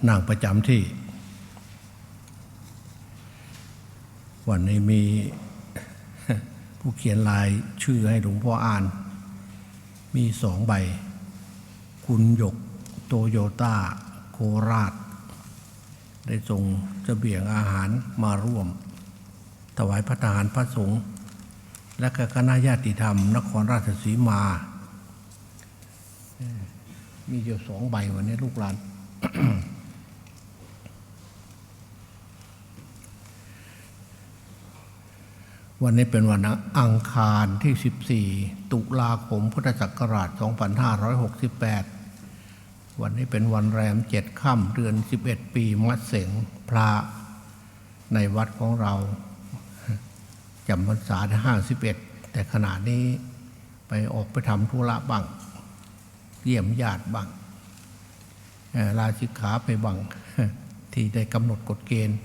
ลูกหลานนั่งประจำที่ วันนี้มีผู้เขียนลายชื่อให้หลวงพ่ออ่าน มีสองใบ คุณหยกโตโยต้าโคราช ได้ส่งเบียงอาหารมาร่วม ถวายพระทหารพระสงฆ์และก็คณะญาติธรรม นครราชสีมา มีอยู่สองใบวันนี้ลูกหลาน วันนี้เป็นวันอังคารที่ 14 ตุลาคมพุทธศักราช 2568 วันนี้เป็นวันแรมเจ็ดค่ำเดือน 11 ปีมะเสงพระในวัดของเราจำพรรษาได้ห้าสิบเอ็ดแต่ขณะนี้ไปออกไปทำธุระบ้าง เยี่ยมญาติบ้างเอ่อลาสิกขาไปบ้างที่ได้กำหนดกฎเกณฑ์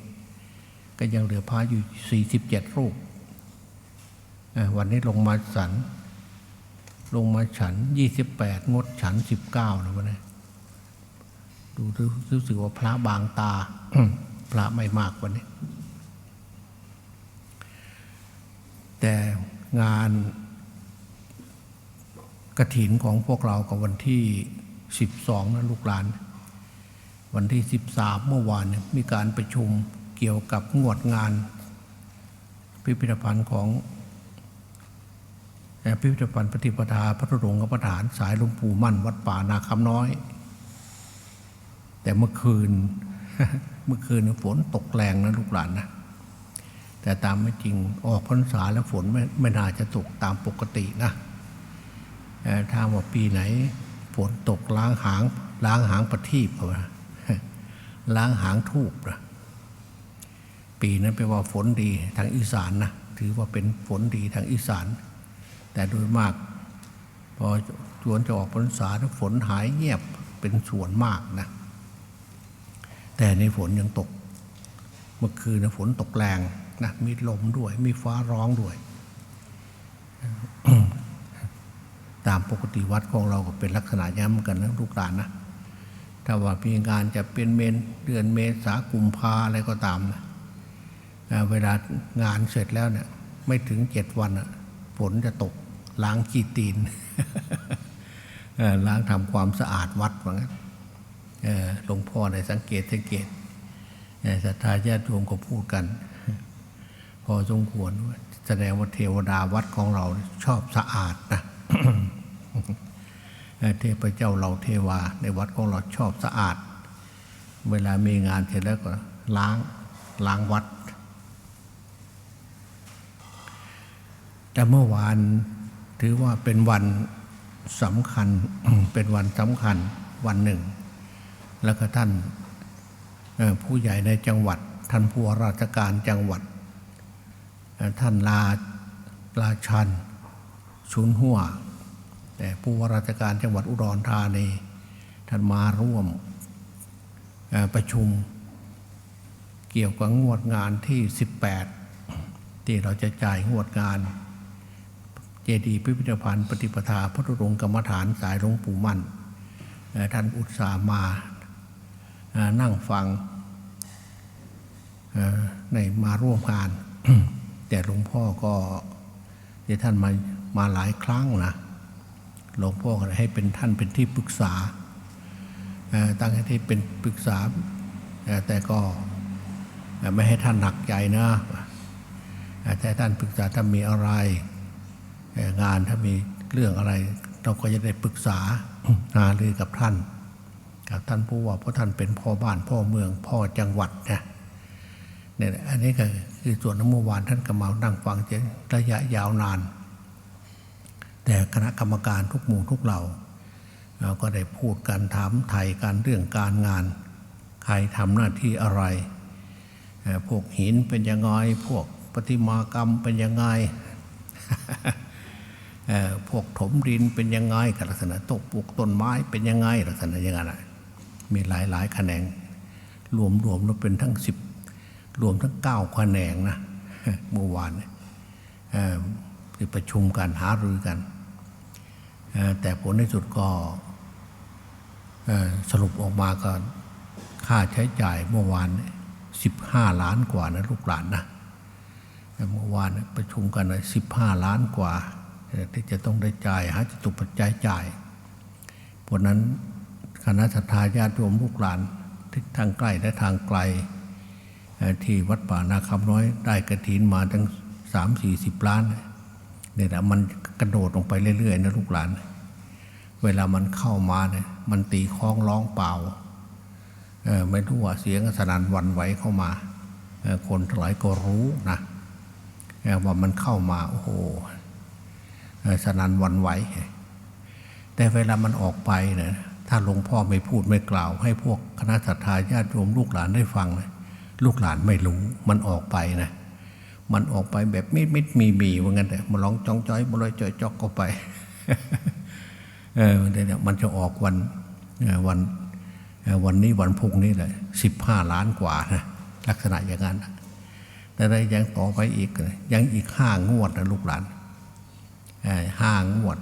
ก็ยังเหลือพระอยู่ 47 รูปเอ่อ วันนี้ลงมาฉัน ลงมาฉัน28งดฉัน19นะวันนี้ดูรู้สึกว่าพระบางตา พระไม่มากวันนี้ แต่งานกระถินของพวกเรากับวันที่12นะลูกหลาน วันที่13เมื่อวานมีการประชุมเกี่ยวกับงวดงาน พิพิธภัณฑ์ของ พิพิธภัณฑ์ปฏิปทาพระธุดงค์ประฐาน สายหลวงปู่มั่น วัดป่านาคำน้อย แต่เมื่อคืนเมื่อคืนฝนตกแรงนะลูกหลานนะแต่ตามไม่จริงออกพรรษาแล้วฝนไม่ไม่น่าจะตกตามปกตินะเอ่อถ้าว่าปีไหนฝนตกล้างหางล้างหางประทีปเอาล้างหางทูบนะปีนั้นแปลว่าฝนดีทางอีสานนะถือว่าเป็นฝนดีทางอีสาน แต่โดยมาก พอชวนจะออกพรรษาแล้วฝนหายเงียบเป็นส่วนมากนะแต่ในฝนยังตก เมื่อคืนนะฝนตกแรงนะมีลมด้วย มีฟ้าร้องด้วย ตามปกติวัดของเราก็เป็นลักษณะย้ำกันนะลูกหลานนะถ้าว่ามีงานจะเป็นเมนเดือนเมษากุมภาอะไรก็ตามนะเวลางานเสร็จแล้วเนี่ยไม่ถึงเจ็ดวันอะฝนจะตก ล้างขี้ตีนล้างทำความสะอาดวัดว่างั้นหลวงพ่อในสังเกตสังเกตเอ่อศรัทธาญาติโยมก็พูดกัน พอสมควรแสดงว่าเทวดาวัดของเราชอบสะอาดนะเทพเจ้าเราเทวา ในวัดของเราชอบสะอาด เวลามีงานเสร็จแล้วก็ล้างล้างวัด แต่เมื่อวาน ถือว่าเป็นวันสำคัญเป็นวันสำคัญวันหนึ่ง แล้วก็ท่านผู้ใหญ่ในจังหวัด ท่านผู้ว่าราชการจังหวัด ท่านลาลาชันชุนหัวแต่ผู้ว่าราชการจังหวัดอุดรธานีท่านมาร่วมประชุม เกี่ยวกับงวดงานที่ 18 ที่เราจะจ่ายงวดงาน เจดีย์พิพิธภัณฑ์ปฏิปทาพระธุดงกรรมฐานสายหลวงปู่มั่นท่านอุตสาห์มานั่งฟังในมาร่วมงาน แต่หลวงพ่อก็ที่ท่านมามาหลายครั้งนะหลวงพ่อให้เป็นท่านเป็นที่ปรึกษาตั้งให้ที่เป็นปรึกษา แต่ก็ไม่ให้ท่านหนักใจนะแต่ท่านปรึกษาถ้ามีอะไร งานถ้ามีเรื่องอะไร เราก็จะได้ปรึกษาหารือกับท่าน กับท่านผู้ว่าเพราะท่านเป็นพ่อบ้านพ่อเมืองพ่อจังหวัดนะเนี่ยอันนี้ก็คือส่วนน้ำเมื่อวานท่านก็มานั่งฟังเจระยะยาวนาน แต่คณะกรรมการทุกหมู่ทุกเหล่าเราก็ได้พูดการถามไทยการเรื่องการงาน ใครทำหน้าที่อะไรเอ่อพวกหินเป็นยังไงพวกประติมากรรมเป็นยังไงเอ่อ พวกถมดินเป็นยังไงกับลักษณะตกปลูกต้นไม้เป็นยังไงลักษณะย่างนั้นน่ะมีหลายหลายแขนง รวมรวมแล้วเป็นทั้งสิบรวมทั้งเก้าแขนงนะเมื่อวานเนี่ยเอ่อที่ประชุมกันหารือกัน แต่ผลในสุดก็สรุปออกมาก็ค่าใช้จ่ายเมื่อวานสิบห้าล้านกว่านะลูกหลานนะเมื่อวานประชุมกันเลยสิบห้าล้านกว่า ที่จะต้องได้จ่ายหาจตุปัจจัยจ่ายเพราะนั้นคณะสัทาญาติโยมลูกหลานที่ทางใกล้และทางไกล ที่วัดป่านาคำน้อยได้กระถินมาตั้งสามสี่สิบล้านเนี่ยนะมันกระโดดลงไปเรื่อยๆนะลูกหลาน เวลามันเข้ามาเนี่ยมันตีคล้องร้องเปล่าเออไม่รู้ว่าเสียงสนั่นวันไหวเข้ามา คนหลายก็รู้นะว่ามันเข้ามาโอ้โหเออ สนันวันไหว แต่เวลามันออกไปเนี่ยถ้าหลวงพ่อไม่พูดไม่กล่าว ให้พวกคณะสัตยาญาติโยมลูกหลานได้ฟังนะลูกหลานไม่รู้มันออกไปนะมันออกไปแบบมิดมิดมีมีว่างั้นแต่มาลองจ้องจ้อยมาลอยจ่อยจอกก็ไปเออเดี๋ยวมันจะออกวันวันวันนี้วันพุ่งนี้เลยสิบห้าล้านกว่านะลักษณะอย่างนั้นแต่ได้ยังต่อไปอีกยังอีกห้างวดนะลูกหลาน ห้างวด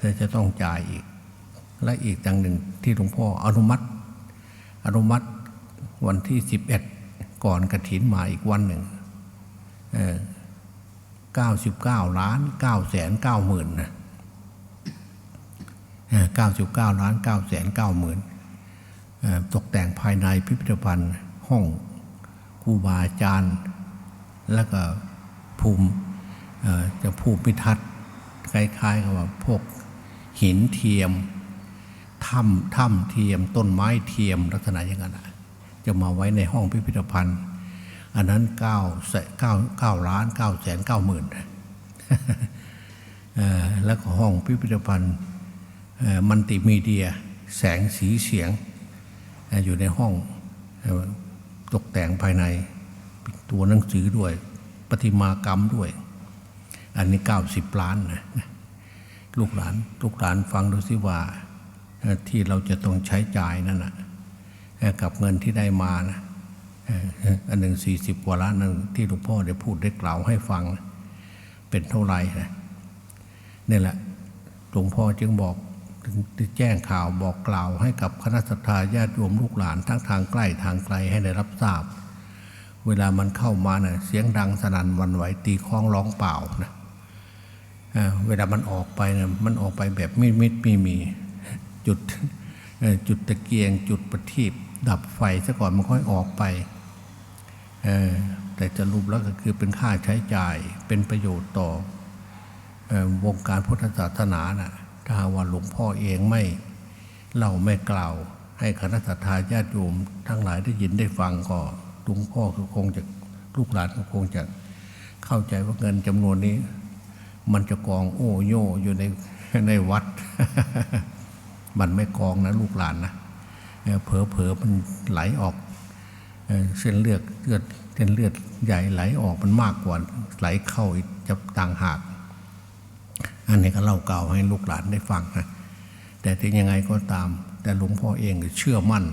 แต่จะต้องจ่ายอีก และอีกอย่างหนึ่งที่หลวงพ่ออนุมัติ อนุมัติวันที่สิบเอ็ดก่อนกระถินมาอีกวันหนึ่งเก้าสิบเก้าล้านเก้าแสนเก้าหมื่นนะเก้าสิบเก้าล้านเก้าแสนเก้าหมื่นตกแต่งภายในพิพิธภัณฑ์ห้องครูบาอาจารย์ แล้วก็ภูมิ จะภูมิทัศน์คล้ายๆกับว่าพวกหินเทียมถ้ำถ้ำเทียม ต้นไม้เทียมลักษณะอย่างนั้นจะมาไว้ในห้องพิพิธภัณฑ์ อันนั้นเก้าแสนเก้าเก้าล้านเก้าแสนเก้าหมื่นแล้วก็ห้องพิพิธภัณฑ์มัลติมีเดีย แสงสีเสียง อยู่ในห้องตกแต่งภายในตัวหนังสือด้วย ประติมากรรมด้วย อันนี้90ล้านนะลูกหลานลูกหลานฟังดูสิว่าที่เราจะต้องใช้จ่ายนั่นนะกับเงินที่ได้มานะเอ่ออันหนึ่งสี่สิบกว่าล้านนั่นที่หลวงพ่อได้พูดได้กล่าวให้ฟังนะเป็นเท่าไหร่นะนี่แหละหลวงพ่อจึงบอกแจ้งข่าวบอกกล่าวให้กับคณะสัตยาญาติโยมลูกหลานทั้งทางใกล้ทางไกลให้ได้รับทราบ เวลามันเข้ามาเนะ่ยเสียงดังสนั่นวันไหวตีคล้องร้องเปล่านะ เวลามันออกไปเนะมันออกไปแบบมิดมิดมีมีจุดจุดตะเกียง จุดประทีปดับไฟซะก่อนมันค่อยออกไปแต่จะรูปแล้วก็คือเป็นค่าใช้จ่ายเป็นประโยชน์ต่อวงการพุทธศาสนานะ่ะถ้าว่าหลวงพ่อเองไม่เล่าไม่กล่าว ให้คณะทาญาติโยมทั้งหลายได้ยินได้ฟังก็หลวงพ่อก็คงจะลูกหลานก็คงจะเข้าใจว่าเงินจำนวนนี้ มันจะกองโอ้โยอยู่ในในวัด มันไม่กองนะลูกหลานนะเออเผลอเผลอมันไหลออกเส้นเลือดเลือดเส้นเลือดใหญ่ไหลออกมันมากกว่าไหลเข้าจะต่างหาก อันนี้ก็เล่าเก่าให้ลูกหลานได้ฟังนะแต่ถึงยังไงก็ตาม แต่หลวงพ่อเองก็เชื่อมั่น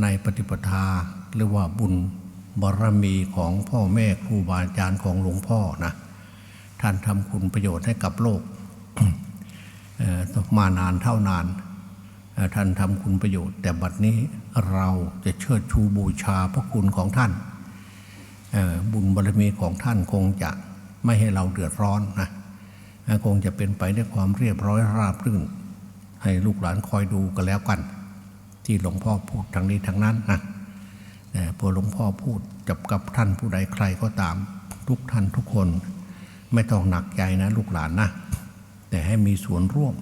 ในปฏิปทาหรือว่าบุญบารมีของพ่อแม่ครูบาอาจารย์ของหลวงพ่อนะ ท่านทำคุณประโยชน์ให้กับโลกมานานเท่านาน ท่านทำคุณประโยชน์ แต่บัดนี้เราจะเชิดชูบูชาพระคุณของท่านบุญบารมีของท่านคงจะไม่ให้เราเดือดร้อนนะคงจะเป็นไปด้วยความเรียบร้อยราบรื่น ให้ลูกหลานคอยดูกันแล้วกัน ที่หลวงพ่อพูดทางนี้ทางนั้นนะพอหลวงพ่อพูดจับกับท่านผู้ใดใครก็ตาม ทุกท่านทุกคน ไม่ต้องหนักใจนะลูกหลานนะแต่ให้มีส่วนร่วม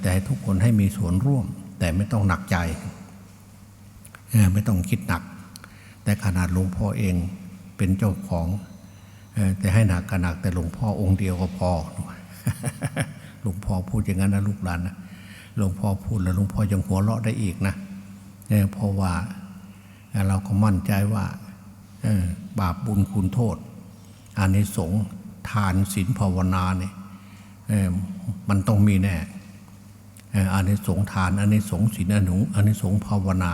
แต่ให้ทุกคนให้มีส่วนร่วม แต่ไม่ต้องหนักใจ ไม่ต้องคิดหนัก แต่ขนาดหลวงพ่อเองเป็นเจ้าของ แต่ให้หนักก็หนักแต่หลวงพ่อองค์เดียวก็พอหลวงพ่อพูดอย่างนั้นนะลูกหลานนะหลวงพ่อพูดแล้วหลวงพ่อยังหัวเราะได้อีกนะเพราะว่าเราก็มั่นใจว่าบาปบุญคุณโทษอานิสงส์ ทานศีลภาวนาเนี่ยมันต้องมีแน่อ่ออานิสงทานอานิสงส์ศีลอนุอานิสงส์ภาวนา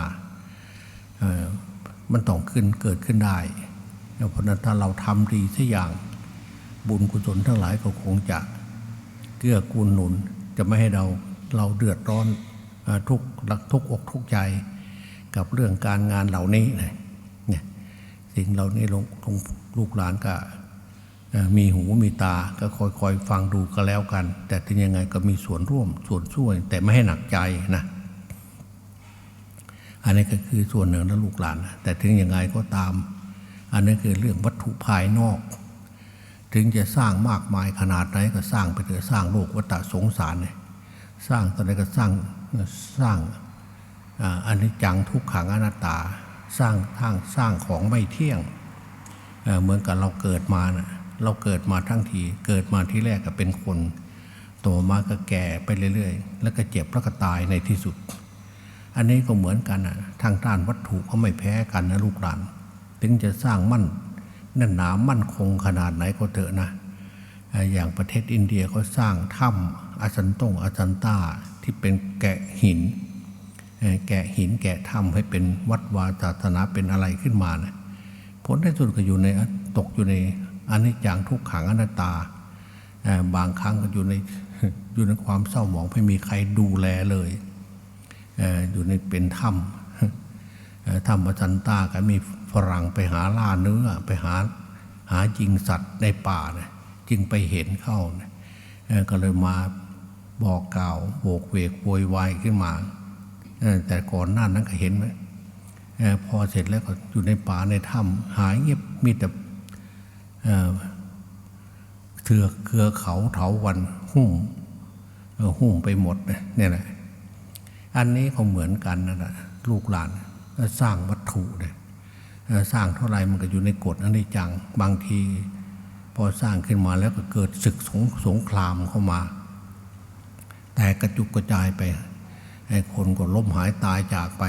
มันต้องขึ้นเกิดขึ้นได้เพราะนั้นถ้าเราทำดีสักอย่างบุญกุศลทั้งหลายก็คงจะเกื้อกูลหนุน จะไม่ให้เราเราเดือดร้อนเอ่อทุกทุกอกทุกใจกับเรื่องการงานเหล่านี้เนี่ยสิ่งเหล่านี้ลงลูกหลานก็ มีหูมีตาก็คอยๆฟังดูก็แล้วกัน แต่ถึงยังไงก็มีส่วนร่วมส่วนช่วย แต่ไม่ให้หนักใจนะอันนี้ก็คือส่วนหนึ่งนะลูกหลานนะแต่ถึงยังไงก็ตาม อันนี้คือเรื่องวัตถุภายนอก ถึงจะสร้างมากมายขนาดไหนก็สร้างไปเถอะสร้างโลกวัฏสงสารเนี่ยสร้างตอนไหนก็สร้างสร้างอันนี้จังทุกขังอนัตตา สร้างทางสร้างของไม่เที่ยง เหมือนกับเราเกิดมานะ เราเกิดมาทั้งที เกิดมาที่แรกก็เป็นคนโตมาก็แก่ไปเรื่อยๆ แล้วก็เจ็บแล้วก็ตายในที่สุด อันนี้ก็เหมือนกันนะทางด้านวัตถุก็ไม่แพ้กันนะลูกหลาน ถึงจะสร้างมั่นแน่นหนามั่นคงขนาดไหนก็เถอะนะ อย่างประเทศอินเดียเขาสร้างถ้ำอาซันตงอาซันตาที่เป็นแกะหิน แกะหินแกะถ้ำให้เป็นวัดวาศาสนาเป็นอะไรขึ้นมานะผลที่สุดก็อยู่ในตกอยู่ใน อันิจจังทุกขังอนัตตา บางครั้งก็อยู่ในอยู่ในความเศร้าหมองไม่มีใครดูแลเลยอยู่ในเป็นถ้ำถ้ำประจันตาก็มีฝรั่งไปหาล่าเนื้อไปหาหายิงสัตว์ในป่าเนี่ยจึงไปเห็นเข้าเนี่ยก็เลยมาบอกกล่าวโบกเวกโวยวายขึ้นมา แต่ก่อนหน้านั้นก็เห็นไหมพอเสร็จแล้วก็อยู่ในป่าในถ้ำหายเงียบมีแต่ เถือกเครือเขาเถาวันหุ้มหุ้มไปหมดเนี่ยเนี่ยแหละอันนี้ก็เหมือนกันนะนะลูกหลานสร้างวัตถุเลยเอ่อสร้างเท่าไรมันก็อยู่ในกฎอันนี้จังบางที พอสร้างขึ้นมาแล้วก็เกิดศึกสงสงครามเข้ามา แต่กระจุกกระจายไปไอ้คนก็ล้มหายตายจากไป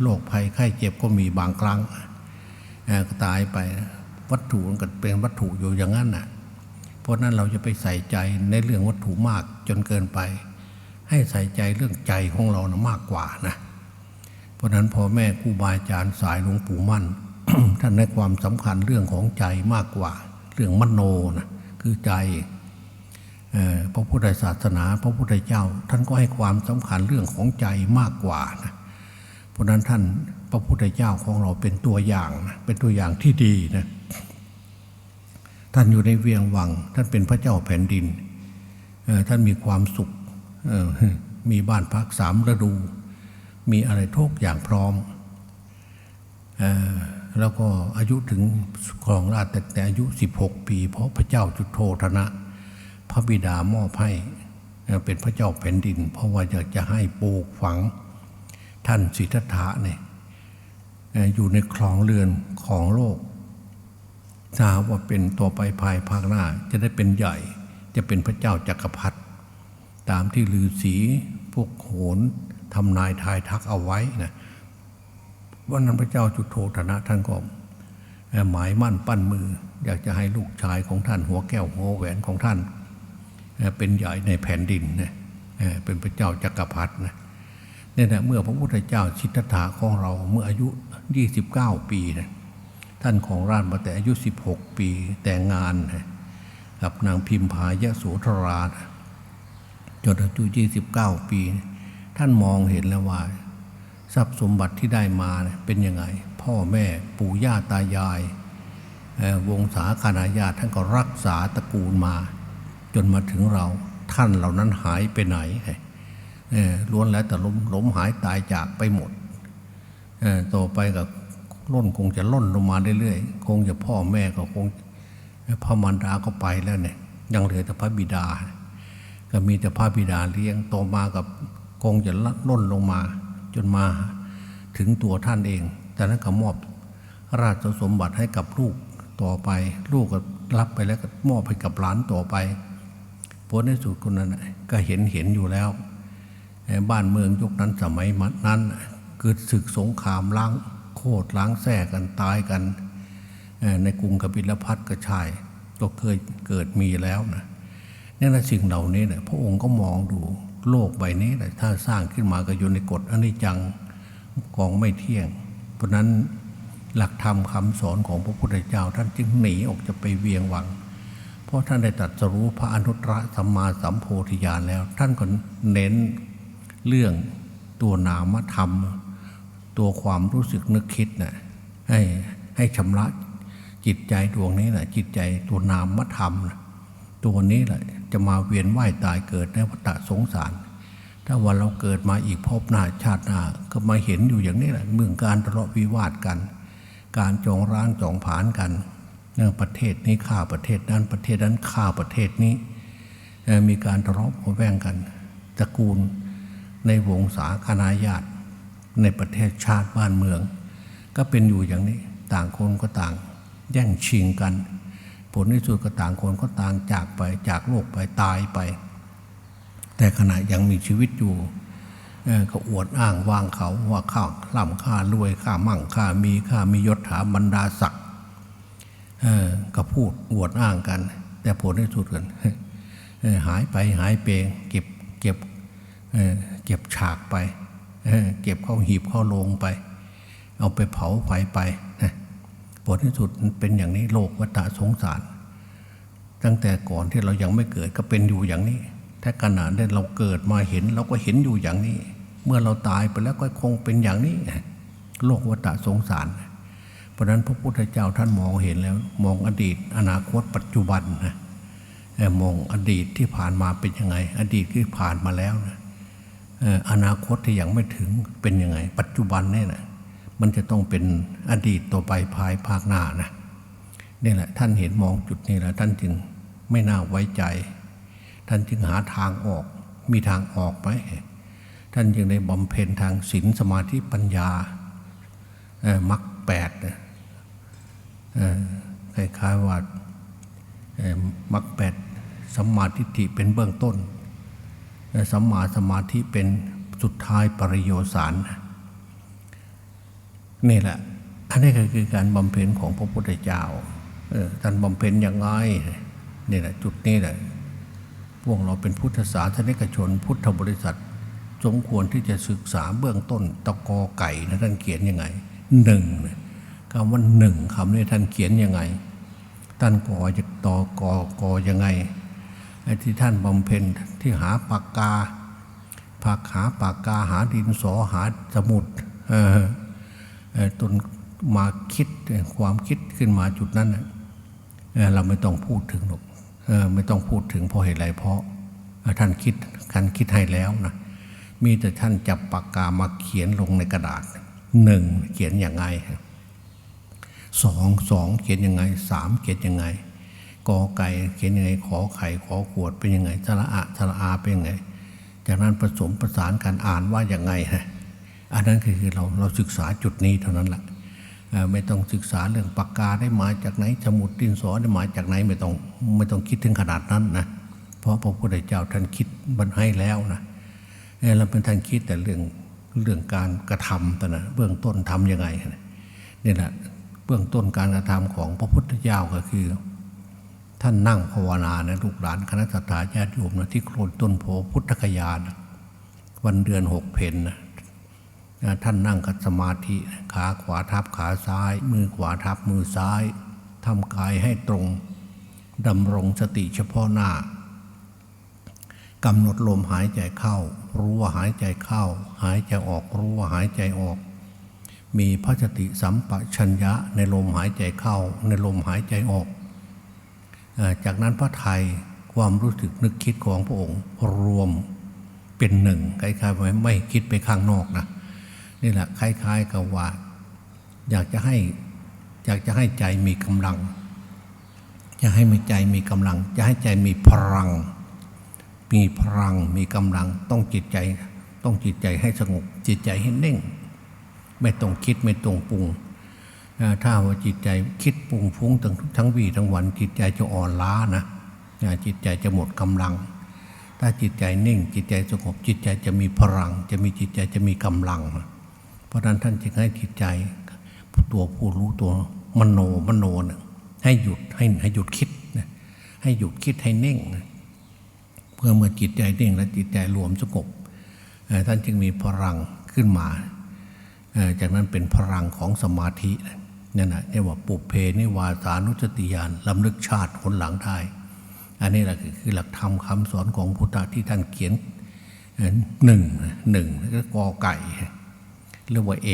โรคภัยไข้เจ็บก็มีบางครั้งก็ตายไป วัตถุมันก็เป็นวัตถุอยู่อย่างนั้นน่ะ เพราะนั้นเราจะไปใส่ใจในเรื่องวัตถุมากจนเกินไป ให้ใส่ใจเรื่องใจของเรานะมากกว่านะเพราะนั้นพ่อแม่ครูบาอาจารย์สายหลวงปู่มั่น ท่านในความสำคัญเรื่องของใจมากกว่า เรื่องมโนนะคือใจพระพุทธศาสนา พระพุทธเจ้า ท่านก็ให้ความสำคัญเรื่องของใจมากกว่านะเพราะฉะนั้นท่านพระพุทธเจ้าของเราเป็นตัวอย่างนะเป็นตัวอย่างที่ดีนะ ท่านอยู่ในเวียงวัง ท่านเป็นพระเจ้าแผ่นดิน ท่านมีความสุข มีบ้านพักสามฤดู มีอะไรทุกอย่างพร้อม แล้วก็อายุถึงครองราชแต่แต่อายุ 16 ปี เพราะพระเจ้าจุโธธนะ พระบิดามอบให้เป็นพระเจ้าแผ่นดิน เพราะว่าอยากจะให้ปลูกฝังท่านสิทธัตถะเนี่ยเอ่ออยู่ในคลองเรือนของโลก ถ้าหากว่าเป็นตัวไปภายภาคหน้าจะได้เป็นใหญ่ จะเป็นพระเจ้าจักรพรรดิตามที่ลือศีพวกโหนทำนายทายทักเอาไว้นะวันนั้นพระเจ้าจุโธธนะท่านก็หมายมั่นปั้นมือ อยากจะให้ลูกชายของท่านหัวแก้วหัวแหวนของท่าน เป็นใหญ่ในแผ่นดินนะเอ่อเป็นพระเจ้าจักรพรรดินะเนี่ยนะเมื่อพระพุทธเจ้าชิตตถาของเราเมื่ออายุ 29 ปีนะ ท่านของราชมาแต่อายุ 16 ปีแต่งงานกับนางพิมพายะโสธรานจนอายุ 29 ปี ท่านมองเห็นแล้วว่า ทรัพย์สมบัติที่ได้มาเป็นยังไง พ่อแม่ปู่ย่าตายาย วงศาคณาญาติท่านก็รักษาตระกูลมา จนมาถึงเราท่านเหล่านั้นหายไปไหนล้วนแล้วแต่ล้มล้มหายตายจากไปหมดต่อไปกับ ล่นคงจะล่นลงมาเรื่อยๆ คงจะพ่อแม่ก็คงพระมารดาก็ไปแล้วเนี่ย ยังเหลือแต่พระบิดา ก็มีแต่พระบิดาเลี้ยงโตมากับคงจะล่นลงมา จนมาถึงตัวท่านเองจากนั้นก็มอบราชสมบัติให้กับลูกต่อไป ลูกก็รับไปแล้วก็มอบให้กับหลานต่อไปผลในสุดคนนั้นก็เห็นเห็นอยู่แล้ว บ้านเมืองยุคนั้นสมัยนั้นเกิดศึกสงครามล้าง โคตรล้างแท้กันตายกัน ในกรุงกบิลพัทก็ใช่ก็เคยเกิดมีแล้วนะนี่นะสิ่งเหล่านี้เนี่ยพระองค์ก็มองดูโลกใบนี้แหละถ้าสร้างขึ้นมาก็อยู่ในกฎอนิจจังของไม่เที่ยง เพราะนั้นหลักธรรมคำสอนของพระพุทธเจ้าท่านจึงหนีออกจะไปเวียงวัง เพราะท่านได้ตรัสรู้พระอนุตตรสัมมาสัมโพธิญาณแล้ว ท่านก็เน้นเรื่องตัวนามธรรม ตัวความรู้สึกนึกคิดนะ่ะให้ให้ชำระจิตใจดวงนี้แหละจิตใจตัวนามธรรมนะตัวนี้แหละจะมาเวียนว่ายตายเกิดในวัฏสงสาร ถ้าวันเราเกิดมาอีกภพหน้าชาติหน้าก็มาเห็นอยู่อย่างนี้แหละเมืองการทะเลาะวิวาทกัน การจองร้างจองผานกันเนื่องประเทศนี้ฆ่าประเทศนั้นประเทศนั้นฆ่าประเทศนี้มีการทะเลาะเบาะแวงกันตระกูลในวงศาคณาญาติ ในประเทศชาติบ้านเมือง ก็เป็นอยู่อย่างนี้ต่างคนก็ต่าง แย่งชิงกัน ผลที่สุดก็ต่างคนก็ต่างจากไปจากโลกไปตายไป แต่ขณะยังมีชีวิตอยู่เอ่อก็อวดอ้างวางเขาว่าข้าล่ำข้ารวยข้ามั่งข้ามีข้ามียศถาบรรดาศักดิ์ก็พูดอวดอ้างกัน แต่ผลที่สุดกันหายไปหายเปงเก็บเก็บเอ่อเก็บฉากไป เก็บเข้าหีบเข้าลงไป เอาไปเผาไฟไปนะผลที่สุดมันเป็นอย่างนี้โลกวัฏสงสาร ตั้งแต่ก่อนที่เรายังไม่เกิดก็เป็นอยู่อย่างนี้ ถ้าขณะที่เราเกิดมาเห็นเราก็เห็นอยู่อย่างนี้ เมื่อเราตายไปแล้วก็คงเป็นอย่างนี้ โลกวัฏสงสาร เพราะนั้นพระพุทธเจ้าท่านมองเห็นแล้ว มองอดีต อนาคตปัจจุบันนะเอ่อมองอดีตที่ผ่านมาเป็นยังไง อดีตที่ผ่านมาแล้วนะ อนาคตที่ยังไม่ถึงเป็นยังไง ปัจจุบันเนี่ยนะมันจะต้องเป็นอดีตต่อไปภายภาคหน้านะนี่แหละท่านเห็นมองจุดนี้แล้วท่านจึงไม่น่าไว้ใจ ท่านจึงหาทางออกมีทางออกไหมท่านจึงได้บำเพ็ญทางศีลสมาธิปัญญามรรคแปดเนี่ยเอ่อคล้ายๆว่ามรรคแปดสัมมาทิฏฐิเป็นเบื้องต้น สัมมาสมาธิเป็นสุดท้ายปริโยสารนี่แหละอันนี้ก็คือการบำเพ็ญของพระพุทธเจ้าท่านบำเพ็ญอยังไงนี่แหละจุดนี้แหละพวกเราเป็นพุทธศาสนิกชน พุทธบริษัท สมควรที่จะศึกษาเบื้องต้นตะกอไก่นะท่านเขียนยังไงหนึ่งคำว่าหนึ่งคำนี้ท่านเขียนยังไง ท่านกอจะตอกอกอยังไงไอ้ ที่ท่านบำเพ็ญที่หาปากกาผักหาปากกาหาดินสอหาสมุดเออตนมาคิดความคิดขึ้นมาจุดนั้นเราไม่ต้องพูดถึงหรอกไม่ต้องพูดถึงเพราะเหตุไรเพราะท่านคิดท่านคิดให้แล้วนะมีแต่ท่านจับปากกามาเขียนลงในกระดาษหนึ่งเขียนอย่างไงสองสองเขียนยังไงสามเขียนยังไง กอไก่เขียนยังไงขอไข่ขอขวดเป็นยังไงสระอะสระอาเป็นยังไง จากนั้นผสมประสานการอ่านว่าอย่างไงฮะอันนั้นคือเราเราศึกษาจุดนี้เท่านั้นแหละไม่ต้องศึกษาเรื่องปากกาได้มาจากไหนสมุดดินสอได้มาจากไหนไม่ต้องไม่ต้องคิดถึงขนาดนั้นนะเพราะพระพุทธเจ้าท่านคิดมันให้แล้วนะเราเป็นท่านคิดแต่เรื่องเรื่องการกระทำแต่นะเบื้องต้นทำยังไงนี่แหละเบื้องต้นการกระทำของพระพุทธเจ้าก็คือ ท่านนั่งภาวนานะลูกหลานคณะสัตยาญาติโยมนะที่โคลนต้นโพพุทธคยานะวันเดือนหกเพนนะท่านนั่งกัสมาธิขาขวาทับขาซ้าย มือขวาทับมือซ้ายทำกายให้ตรงดำรงสติเฉพาะหน้ากำหนดลมหายใจเข้า รู้ว่าหายใจเข้า หายใจออกรู้ว่าหายใจออก มีพระสติสัมปชัญญะในลมหายใจเข้า ในลมหายใจออก จากนั้นพระไทยความรู้สึกนึกคิดของพระองค์รวมเป็นหนึ่งคล้ายๆว่ไม่คิดไปข้างนอกนะนี่แหละคล้าย ๆกับว่า อยากจะให้อยากจะให้ใจมีกำลัง จะให้มีใจมีกำลัง จะให้ใจมีพลัง มีพลังมีกำลัง ต้องจิตใจ ต้องจิตใจให้สงบจิตใจให้เน่ง ไม่ต้องคิดไม่ต้องปรุง ถ้าว่าจิตใจคิดปรุงฟุ้งทั้งทั้งวีทั้งวัน จิตใจจะอ่อนล้านะจิตใจจะหมดกำลัง ถ้าจิตใจนิ่ง จิตใจสงบจิตใจจะมีพลัง จะมีจิตใจจะมีกำลัง เพราะฉะนั้นท่านจึงให้จิตใจตัวผู้รู้ตัวมโนมโนนะให้หยุดให้ให้หยุดคิดนะให้หยุดคิดให้นิ่งนะเพื่อเมื่อจิตใจนิ่งและจิตใจรวมสงบท่านจึงมีพลังขึ้นมา จากนั้นเป็นพลังของสมาธินะ นั่นแหะเรียกว่าปุเพนิวาสานุสติญาณลำลึกชาติผลหลังได้อันนี้แหละคือหลักธรรมคำสอนของพุทธะที่ท่านเขียนหนึ่งหนึ่งแล้วก็กอไก่เรียกว่าเอ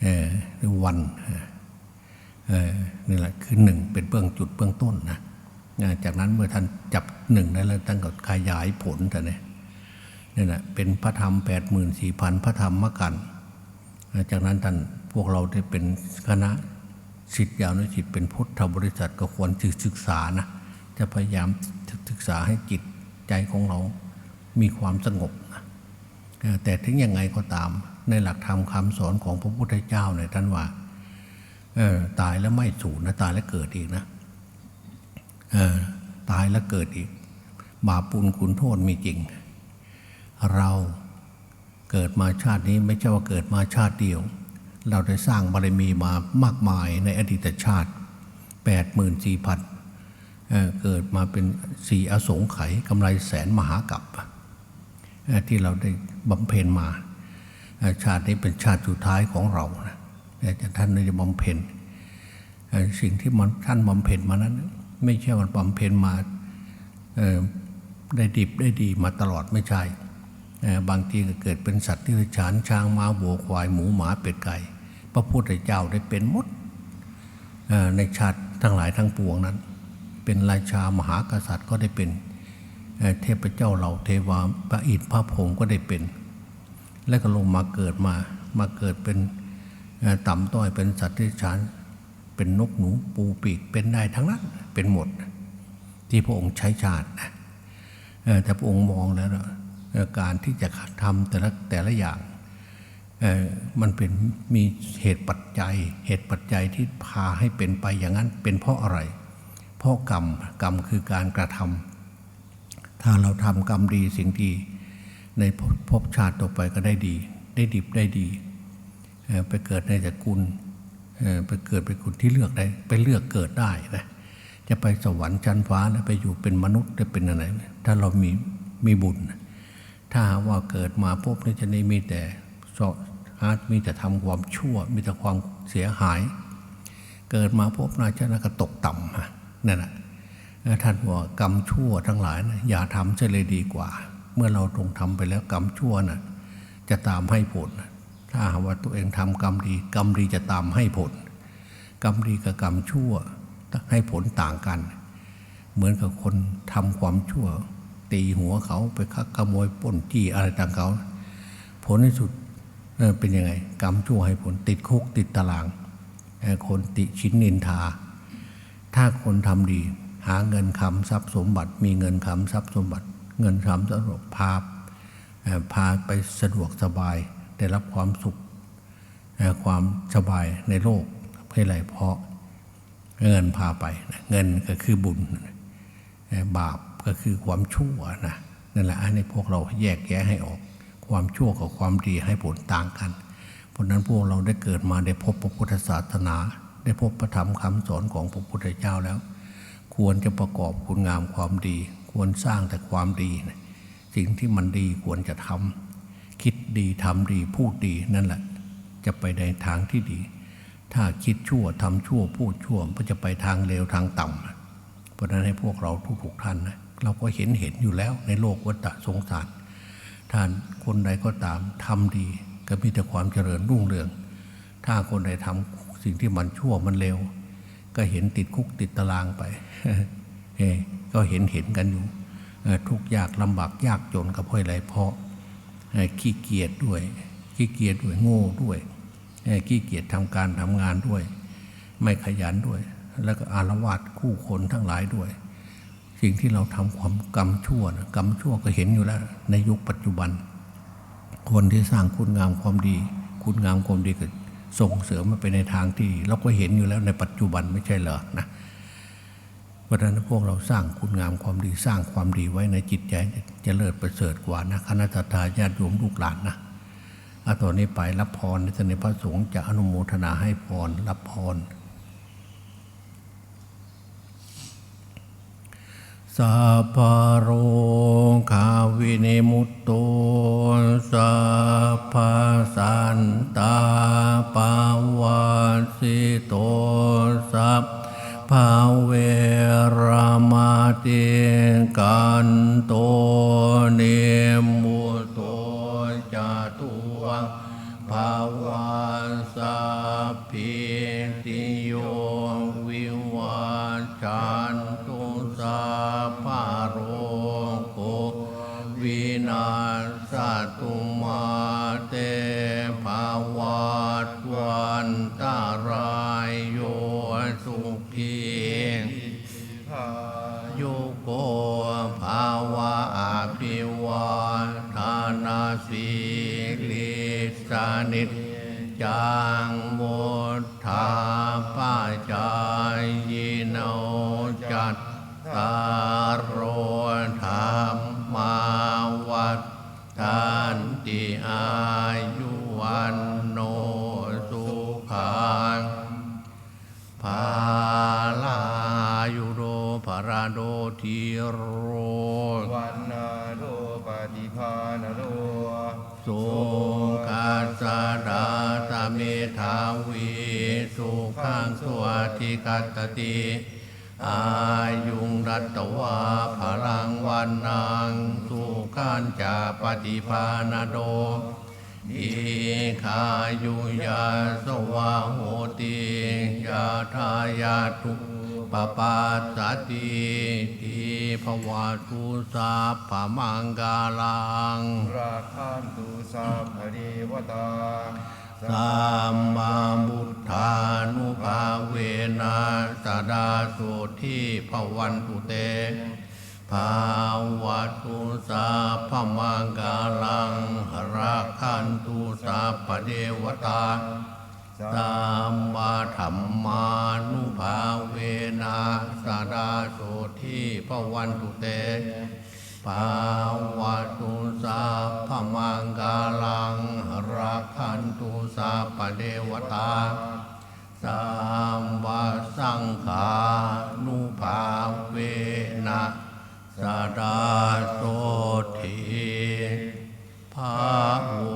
เออหรือวันนี่แหละคือหนึ่งเป็นเบื้องจุดเบื้องต้นนะจากนั้นเมื่อท่านจับหนึ่งได้แล้วท่านก็ขยายผลแต่เนี่ยนี่แหละเป็นพระธรรมแปดหมื่นสี่พันพระธรรมกัน จากนั้นท่านพวกเราได้เป็นคณะสิทธิยาวนุสิทธิ์เป็นพุทธบริษัทก็ควรศึกษานะจะพยายามศึกษาให้จิตใจของเรา มีความสงบนะแต่ถึงยังไงก็ตาม ในหลักธรรมคำสอนของพระพุทธเจ้าเนี่ยท่านว่าตายแล้วไม่สูญนะตายแล้วเกิดอีกนะตายแล้วเกิดอีก บาปปุลคุณโทษมีจริง เรา เกิดมาชาตินี้ไม่ใช่ว่าเกิดมาชาติเดียว เราได้สร้างบารมีมามากมายในอดีตชาติ 8 4 0 0 0พันเกิดมาเป็นสี่อสงไขยกำไรแสนมหากับที่เราได้บำเพ็ญมา ชาตินี้เป็นชาติสุดท้ายของเรานะแต่ท่านได้บำเพ็ญสิ่งที่มันท่านบำเพ็ญมานั้น ไม่ใช่ว่าบำเพ็ญมาได้ดิบได้ดีมาตลอดไม่ใช่ บางทีก็เกิดเป็นสัตว์ที่ฉานช้างม้าวัวควายหมูหมาเป็ดไก่ พระพุทธเจ้าได้เป็นหมดในชาติทั้งหลายทั้งปวงนั้น เป็นราชามหากษัตริย์ก็ได้เป็นเทพเจ้าเหล่าเทวาพระอิฐพระพรหมก็ได้เป็น แล้วก็ลงมาเกิดมามาเกิดเป็นต่ำต้อยเป็นสัตว์ที่ฉานเป็นนกหนูปูปีกเป็นได้ทั้งนั้นเป็นหมด ที่พระองค์ใช้ชาตินะแต่พระองค์มองแล้วนะ การที่จะทำแต่ละแต่ละอย่างมันเป็นมีเหตุปัจจัย เหตุปัจจัยที่พาให้เป็นไปอย่างนั้นเป็นเพราะอะไร เพราะกรรมกรรมคือการกระทำถ้าเราทำกรรมดีสิ่งดีในภพพชาติต่อไปก็ได้ดี ได้ดิบได้ดีไปเกิดในตระกูลไปเกิดเป็นคนที่เลือกได้ไปเลือกเกิดได้นะจะไปสวรรค์ชั้นฟ้านะไปอยู่เป็นมนุษย์จะเป็นอะไรถ้าเรามีมีบุญ ถ้าหากว่าเกิดมาพบนี่จะนี่มีแต่สออาจมีแต่ทำความชั่ว มีแต่ความเสียหาย เกิดมาพบนาชนะก็ตกต่ำฮะนั่นแหละแล้วท่านว่ากรรมชั่วทั้งหลายนะอย่าทำจะเลยดีกว่า เมื่อเราตรงทำไปแล้วกรรมชั่วน่ะจะตามให้ผล ถ้าหากว่าตัวเองทำกรรมดี กรรมดีจะตามให้ผล กรรมดีกับกรรมชั่วให้ผลต่างกัน เหมือนกับคนทำความชั่ว ตีหัวเขาไปคักขโมยป้นจี้อะไรต่างเขา ผลที่สุดเป็นยังไง กรรมชั่วให้ผลติดคุกติดตาราง คนติชิ้นนินทา ถ้าคนทำดี หาเงินคำทรัพย์สมบัติ มีเงินคำทรัพย์สมบัติ เงินคำสะดวกพาเอ่อพาไปสะดวกสบาย ได้รับความสุข ความสบายในโลกเพื่ออะไรเพราะเงินพาไป เงินก็คือบุญ บาป ก็คือความชั่วนะนั่นแหละอันนี้พวกเราแยกแยะให้ออก ความชั่วกับความดีให้ผลต่างกัน เพราะนั้นพวกเราได้เกิดมาได้พบพระพุทธศาสนา ได้พบพระธรรมคำสอนของพระพุทธเจ้าแล้ว ควรจะประกอบคุณงามความดี ควรสร้างแต่ความดีนะสิ่งที่มันดีควรจะทำคิดดีทำดีพูดดีนั่นแหละ จะไปในทางที่ดี ถ้าคิดชั่วทำชั่วพูดชั่วก็จะไปทางเลวทางต่ำเพราะฉะนั้นให้พวกเราทุกๆท่านนะ เราก็เห็นเห็นอยู่แล้วในโลกวัฏสงสาร ท่านคนใดก็ตามทำดี ก็มีแต่ความเจริญรุ่งเรือง ถ้าคนใดทำสิ่งที่มันชั่วมันเลวก็เห็นติดคุกติดตารางไปเอก็เห็นเห็นกันอยู่ทุกยากลำบากยากจนกับเพราะอะไรเพราะขี้เกียจด้วยขี้เกียจด้วยโง่ด้วยขี้เกียจทำการทำงานด้วย ไม่ขยันด้วย แล้วก็อารวาสคู่คนทั้งหลายด้วย สิ่งที่เราทำความกรรมชั่วนะกรรมชั่วก็เห็นอยู่แล้ว ในยุคปัจจุบัน คนที่สร้างคุณงามความดี คุณงามความดีก็ส่งเสริมมาไปในทางที่ เราก็เห็นอยู่แล้วในปัจจุบันไม่ใช่เหรอนะเพราะฉะนั้นพวกเราสร้างคุณงามความดีสร้างความดีไว้ในจิตใจจะเลิศประเสริฐกว่านะคณะทาญาติโยมลูกหลานนะเอาตอนนี้ไปรับพรในสนิพระสงฆ์จะอนุโมทนาให้พรรับพร สัพพโรคาวินิมุตโต ตติอายุงรัตตวาพลังวันนังสุขันจะปฏิภาณโดอิขายุยาสวาโหติยาทายาทุปปาสติทีภวาทุสาพมังกาลังราคันตุสัพพะเดวตา สัมมาบุทธานุภาเวนะสดาสุที่ภวันตุเต ภาวะตุสาพมังกาลังราคันตุสัพพะเดวตาสัมมาธรรมานุภาเวนะสดาโสที่พวันตุเต ภาวะตุสาพมังกาลังรักขันตุสาปเดวตาสามวาสังขานุภาเวนะสดาโสทีภา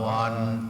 วันต